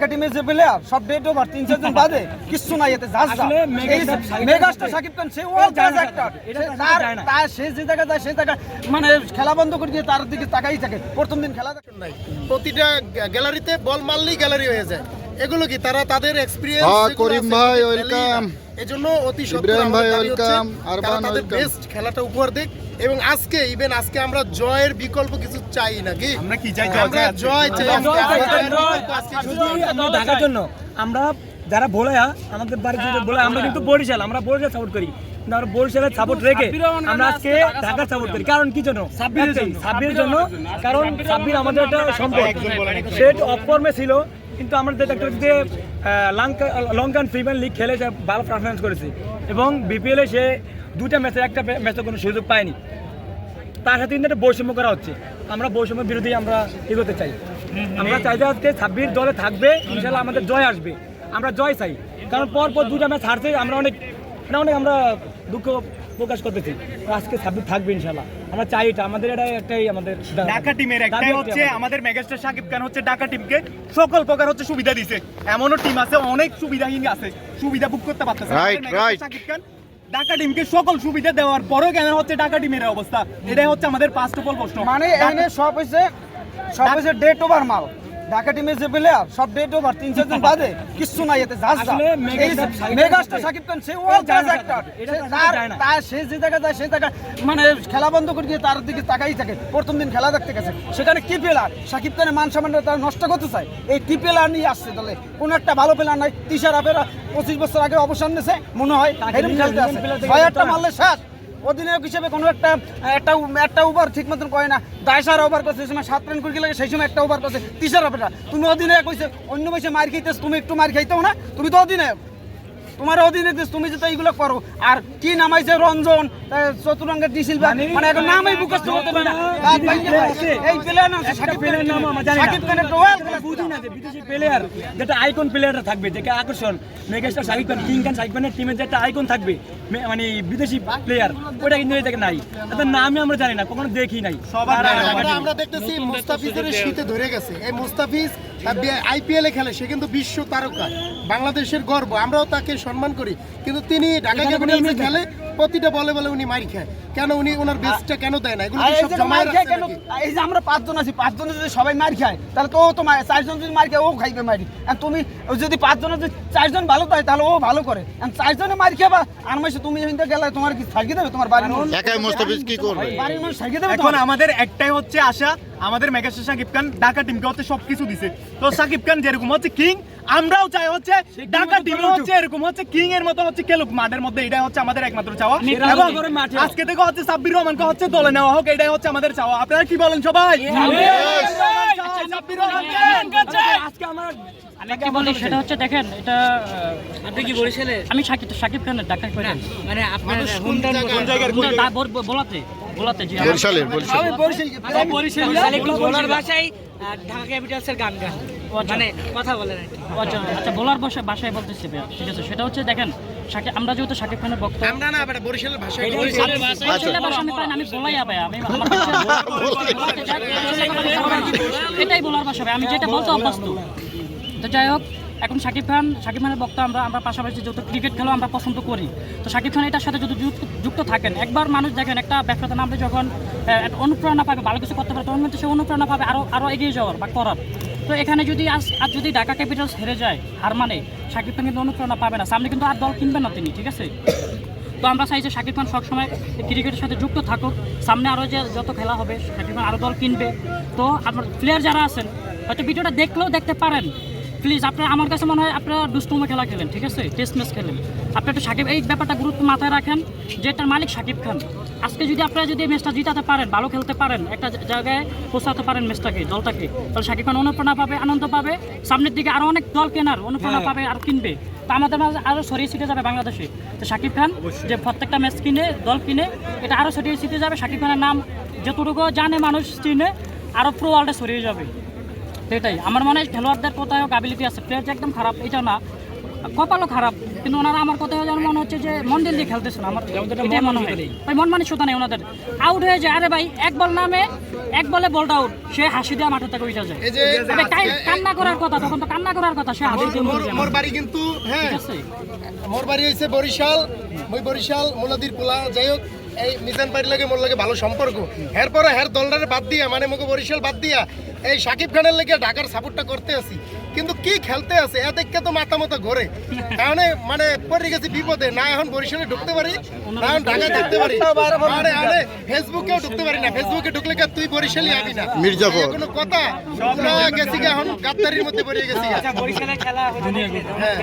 ঢাকা টিমের যে প্লেয়ার সব ডেট ওভার তিন চারজন বাদে কিচ্ছু নাই এতে জাজ মেগাস্টার সাকিব খান সে ওয়ার্ল্ড ক্লাস যায় অ্যাক্টর তার তার সে যে জায়গা যায় সেই জায়গা মানে খেলা বন্ধ করে দিয়ে তার দিকে তাকাই থাকে। প্রথম দিন খেলা নাই। প্রতিটা গ্যালারিতে বল মারলেই গ্যালারি হয়ে যায়। এগুলো কি তারা তাদের এক্সপিরিয়েন্স হ্যাঁ, করিম ভাই, welcome. এজন্য অতি ইব্রাহিম ভাই. তারা আরমান, তাদের বেস্ট খেলাটা উপহার দিক এবং আজকে ইভেন আজকে আমরা জয়ের বিকল্প কিছু চাই নাকি আমরা কি চাই আমরা জয় চাই। ঢাকার জন্য আমরা যারা ভোলায়া আমাদের বাড়ি যদি বলে আমরা কিন্তু বরিশাল আমরা বরিশাল সাপোর্ট করি। কিন্তু আমরা বরিশালের সাপোর্ট রেখে আমরা আজকে ঢাকা সাপোর্ট করি। কারণ কি জন্য একটাই, সাব্বিরের জন্য কারণ সাব্বির আমাদের একটা সম্পদ সে অফ ফর্মে ছিল কিন্তু আমরা যেটা একটা যে লঙ্কান প্রিমিয়ার লিগ খেলে সে ভালো পারফরমেন্স করেছে। এবং বিপিএলে সে দুটা ম্যাচে একটা ম্যাচে কোনো সুযোগ পায়নি। তার সাথে কিন্তু একটা বৈষম্য করা হচ্ছে। আমরা বৈষম্য বিরোধী আমরা এগোতে চাই। আমরা চাই যে আজকে ছাব্বিশ দলে থাকবে ইনশাল্লাহ আমাদের জয় আসবে। আমরা জয় চাই। কারণ পর পর দুটা ম্যাচ হারছে আমরা অনেক মানে অনেক আমরা দুঃখ প্রকাশ করতেছি। আজকে ছাব্বিশ থাকবে ইনশাল্লাহ আমরা চাই এটা। আমাদের এটা একটাই আমাদের ঢাকা টিমের একটাই হচ্ছে আমাদের। মেগাস্টার সাকিব খান হচ্ছে ঢাকা টিমকে সকল প্রকার হচ্ছে সুবিধা দিছে। এমনও টিম আছে অনেক সুবিধাহীন আছে। সুবিধা বুক করতে পারতেছে মেগাস্টার right. সাকিব খান ঢাকা টিমকে সকল সুবিধা দেওয়ার পরেও কেন হচ্ছে ঢাকা টিমের অবস্থা? এটাই হচ্ছে আমাদের ফার্স্ট অফ অল প্রশ্ন। মানে এনে সব হয়েছে সব হয়েছে ডেট ওভার মাল। ঢাকা টিমের যে প্লেয়ার সব ডেট ওভার তিন চারজন বাদে কিচ্ছু নাই এতে মেগাস্টার সাকিব খান- সে ওয়ার্ল্ড ক্লাস অ্যাক্টর তার সে যে জায়গায় যায় জায়গায় মানে খেলা বন্ধ করে দিয়ে তার দিকে তাকাই থাকে। প্রথম দিন খেলা দেখতে গেছে। সেখানে কি প্লেয়ার সাকিব খানের মান সম্মান তারা নষ্ট করতে চায়। এই কি প্লেয়ার নিয়ে আসছে দলে কোনো একটা ভালো প্লেয়ার নাই। তিশার আপেরা পঁচিশ বছর আগে অবসর নিয়েছে মনে হয়। এরকম খেলতে আছে ছয় একটা- মারলে শেষ। অধিনায়ক হিসেবে কোনো একটা একটা একটা ওভার ঠিক মতন করে না। দায়সার ওভার করছে সেই সময় সাত রান করে গেলে সেই সময় একটা ওভার করছে। তিসার ওভারটা তুমি অধিনায়ক হয়েছে অন্য বয়সে মার খাইতেছ, তুমি একটু মার খাইতেও না, তুমি তো অধিনায়ক। তোমার অধীনে তুমি যেটা এইগুলো করো। আর কি নামাইছে রঞ্জন চতুরঙ্গের ডিসিল মানে- মানে এখন নামই মুখস্থ হতে পারে না। এই প্লেয়ার নাম সাকিব প্লেয়ার নাম আমরা জানি সাকিব খানের বুঝি না যে বিদেশি প্লেয়ার যেটা আইকন প্লেয়ারটা থাকবে যেটা আকর্ষণ। মেগাস্টার শাকিব খান কিং খান শাকিব খানের টিমের যে একটা আইকন থাকবে মানে বিদেশি প্লেয়ার ওটা কিন্তু এই নাই। তাদের নামই আমরা জানি না কখনো দেখি নাই। সবার আমরা আমরা দেখতেছি মুস্তাফিজের শীতে ধরে গেছে। এই মুস্তাফিজ আইপিএল এ খেলে সে কিন্তু বিশ্ব তারকা। বাংলাদেশের গর্ব। আমরাও তাকে সম্মান করি। কিন্তু তিনি ঢাকা ক্যাপিটালসে খেলে প্রতিটা বলে বলে উনি মারি খায়। কেন উনি ওনার বেস্টটা কেন দেয় না? এগুলো সব জমায় রাখছে? এই যে আমরা পাঁচজন আছি পাঁচজন যদি সবাই মার খায় তাহলে তো ও তো চারজন যদি মার খায় ও খাইবে মারি। আর তুমি যদি পাঁচজন যদি চারজন ভালো তাহলে ও ভালো করে। আর চারজনে মার খাবা আর মাসে তুমি এখান গেলে তোমার কি দেবে? তোমার বাড়ির মানুষ একাই মোস্তাফিজ কি করবে? বাড়ির মানুষ দেবে এখন আমাদের একটাই হচ্ছে আশা আমাদের মেগাস্টার সাকিব খান ঢাকা টিমকে হচ্ছে সবকিছু দিছে। তো সাকিব খান যেরকম হচ্ছে কিং আমরাও চাই হচ্ছে ঢাকা টিমে হচ্ছে এরকম হচ্ছে কিং এর মতো হচ্ছে খেলুক। মাঠের মধ্যে এটাই হচ্ছে আমাদের একমাত্র চাওয়া। এবং মাঠে। আজকে থেকে হচ্ছে সাব্বির রহমানকে হচ্ছে দলে নেওয়া হোক এটাই হচ্ছে আমাদের চাওয়া। আপনারা কি বলেন সবাই? আজকে আমার আমি কি বলি সেটা হচ্ছে দেখেন এটা আপনি কি বরিশালে আমি সাকিব সাকিব খানের ঢাকা মানে আপনার কোন জায়গার বলাতে বলাতে জি আমার- বরিশালের। বরিশাল বলার ভাষায় ঢাকা ক্যাপিটালসের গান গান। মানে কথা বলেন আচ্ছা বলার ভাষায় ভাষায় বলতেছি ঠিক আছে। সেটা হচ্ছে দেখেন সাকিব আমরা যেহেতু সাকিব খানের বক্তব্য আমরা না বরিশালের ভাষায় বলি। বরিশালের ভাষা আমি পারেন আমি বলাই আমি এটাই বলার ভাষা আমি যেটা বলতে অভ্যস্ত। তো যাই হোক এখন শাকিব খান শাকিব খানের বক্তা আমরা আমরা পাশাপাশি যেহেতু ক্রিকেট খেলা আমরা পছন্দ করি। তো শাকিব খান এটার সাথে যদি যুক্ত- যুক্ত থাকেন একবার মানুষ দেখেন একটা ব্যবসাতে নামলে যখন অনুপ্রেরণা পাবে ভালো কিছু করতে পারে তখন কিন্তু সে অনুপ্রেরণা পাবে আরও আরও এগিয়ে যাওয়ার বা করার। তো এখানে যদি আজ আজ যদি ঢাকা ক্যাপিটালস হেরে যায়, হার মানে শাকিব খান কিন্তু অনুপ্রেরণা পাবে না। সামনে কিন্তু আর দল কিনবেন না তিনি, ঠিক আছে? তো আমরা চাই যে শাকিব খান সবসময় ক্রিকেটের সাথে যুক্ত থাকুক। সামনে আরও যে যত খেলা হবে শাকিব খান আরও দল কিনবে। তো আপনার প্লেয়ার যারা আছেন, হয়তো ভিডিওটা দেখলেও দেখতে পারেন। প্লিজ আপনার, আমার কাছে মনে হয় আপনারা দুষ্টুমো খেলা খেলেন, ঠিক আছে? টেস্ট ম্যাচ খেলেন। আপনি একটু সাকিব, এই ব্যাপারটা গুরুত্ব মাথায় রাখেন যে এটার মালিক সাকিব খান। আজকে যদি আপনারা যদি ম্যাচটা জিতাতে পারেন ভালো খেলতে পারেন একটা জায়গায় পৌঁছাতে পারেন ম্যাচটাকে দলটাকে তাহলে সাকিব খান অনুপ্রেরণা পাবে আনন্দ পাবে। সামনের দিকে আরও অনেক দল কেনার অনুপ্রেরণা পাবে আর কিনবে। তো আমাদের মাঝে আরও ছড়িয়ে ছিটে যাবে বাংলাদেশে। তো সাকিব খান যে প্রত্যেকটা ম্যাচ কিনে দল কিনে এটা আরও ছড়িয়ে ছিটে যাবে। সাকিব খানের নাম যতটুকু জানে মানুষ চিনে আরও প্রো ওয়ার্ল্ডে ছড়িয়ে যাবে। তো এটাই আমার মনে হয় খেলোয়াড়দের কোথাও গাবিলিটি আছে। প্লেয়ার যে একদম খারাপ এটা না। কপালও খারাপ। কিন্তু ওনারা আমার কথা যেন মনে হচ্ছে যে মন্দির দিয়ে খেলতেছে না আমার এটাই মনে হয়। ভাই মন মানে শোধা নেই ওনাদের। আউট হয়ে যায়। আরে ভাই এক বল নামে এক বলে বলটা আউট সে হাসি দিয়ে মাঠে থেকে উঠে যায়। কান্না করার কথা তখন তো কান্না করার কথা সে হাসি মোর-। বাড়ি কিন্তু হ্যাঁ। মোর বাড়ি হয়েছে বরিশাল। মই বরিশাল মোলাদির পোলা। যাই হোক এই মিজান বাড়ির লাগে মোর লাগে ভালো সম্পর্ক। এরপরে হের দলটারে বাদ দিয়া মানে মোকে বরিশাল বাদ দিয়া এই সাকিব খানের লেগে ঢাকার সাপোর্টটা করতে আছি কিন্তু কি খেলতে আছে? এ দেখে তো মাথা মতো ঘরে। কারণে মানে পড়ে গেছি বিপদে না এখন বরিশালে ঢুকতে পারি না এখন ঢাকায় ঢুকতে পারি। আরে আরে ফেসবুকেও ঢুকতে পারি না। ফেসবুকে ঢুকলে কে তুই বরিশালি আবি না? মির্জাপুর। এই কোনো কথা পুরা গেছি গা, এখন গাদ্দারির মধ্যে পড়ে গেছি। আচ্ছা বরিশালে খেলা হ্যাঁ।